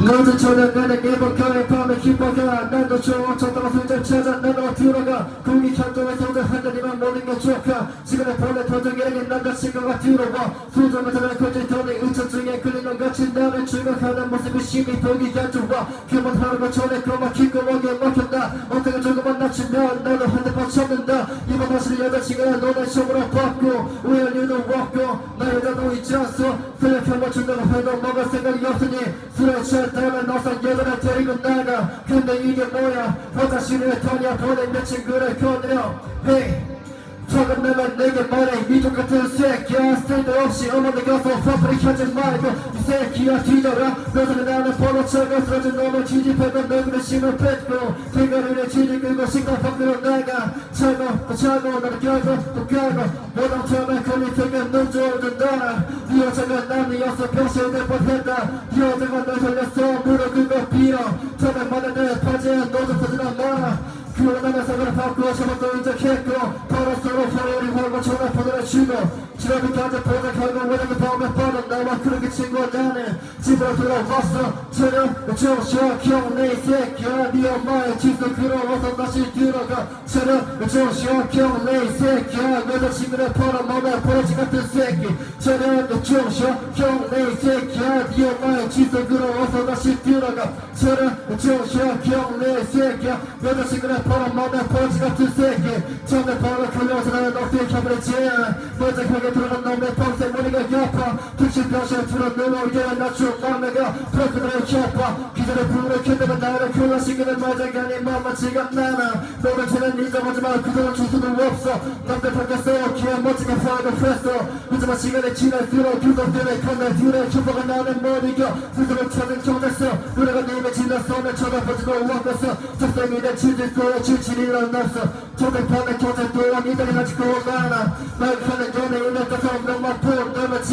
어제 저녁 나는 일본가에 밤에 기뻐가 난도 좋아 저다가 술잔 찾아. 나도 들어가. 공기 현동에 소주 한 잔이면 모든 게 좋아 시간에 벌레 터져기에게 남자친구가 들어와 수정을 타는 거지 더니 의처증에 끌린 것 같이 나를 출근하는 모습이 심히 보기가 좋아 그만 하루가 전에 그만 기꺼먹에 먹혔다. 어떻게 조금만 낮추면 나도 한대판 쳤는다 이번 다시 여자친구가 너네 쇼으로 받고 우연히도 없고 나 여자도 있지 않소 생각해 맞춘다고 해도 먹을 생각이 없으니 술에 취했다면 너서 여자를 데리고 나가. 근데 이게 뭐야? 화장실에 터냐 보낸 내 친구를 건드려. Hey 조금 내면 내게 말해 미족 같은 새끼야. 쓸데없이 어머니 가서 화풀이 켜지 말고 이 새끼야 뒤져라. 너는 나는 번호차가 쓰러진 놈을 지집해도 너그를 심을 뱉고 대가리를 지지 끌고 식당 밖으로 나 가 차고 또 차고 나를 껴고 또 가고 너랑 처음에 걸릴 테면 눈 좋아진다. 네 여자가 남이어서 병실될 뻔했다. 네 여자가 널 살렸어 그러면서 그를 바꾸어 저것도 인정했고 바로서로 서로를 걸고 전화번호를 주고 지난번까지 보자 결국 왜냐면 밤에 뻗은 나와 그렇게 친구와 나는 집으로 돌아왔어. 저녁 정시와 경내 새끼야 네 엄마의 집도 끌어와서 다시 들어가. 저녁 정시와 경내 새끼야 여자친구를 벌어먹어 버러지 같은 새끼. 저녁 정시와 경내 새끼야 네 엄마의 집도 끌어와서 다시 들어가. 저녁 정시와 경내 새끼야 여자친구를 벌어먹어 버러지 같은 새끼 처음에 바로 걸려서 나는 어떻게 켜버렸지. 멀쩡하게 들어간 놈의 평생 머리가 아파 특실 병실 풀어 누워게 낮추 깜내가 프로그램을 켜봐. 기존의 불을 켜다가 나를 클라시기는 맞아가니 만만치가 않아 너를 쟤는 잊어보지만 그동안 줄 수도 없어. 남들 바뀌었어 기아 멋지게 화가 했어. 하지만 시간이 지날수록 그것들의 컨텐츠를 켜봐가 나는 못 이겨 스스로 찾은 정됐어 노래가 님 날 쳐다보지도 않았어. 내 치질 거야 질질 일어났어. 조백판에 켜진 또한 이들이 가지고 가나. 것없는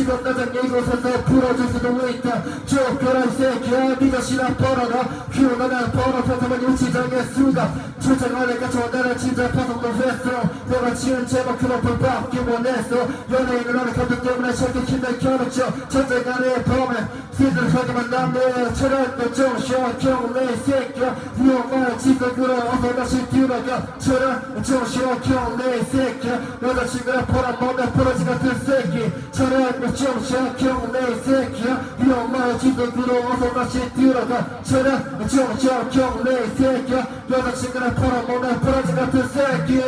나장 이곳에서 풀어줄 수도 있다 쫓겨라 이 새끼야 네가 시간 벌어라 키우나가 벌어서만 유치장의 수가 초장하니까 전화를 진짜 파송도 했어. 너가 지은 제목 그만큼 받기 원했어. 연예인을 하는 감정 때문에 새끼 힘들 겨눴죠 전쟁간의 밤에 시들하게만 남네. 철학도 좀 쉬어 경내 새끼야. 네 엄마의 집에 끌어와서 다시 뒤로가. 철학 좀 쉬어 경내 새끼야. 여자친구랑 벌어먹는 버러지 같은 새끼. 철학 그 지영샤 기억 내 새끼야. 비엄마 집도 들어와서 다시 들어가. 쳐라. 지영샤 기억 내 새끼야. 여자친구나 팔아먹는 브라질 같은 새끼.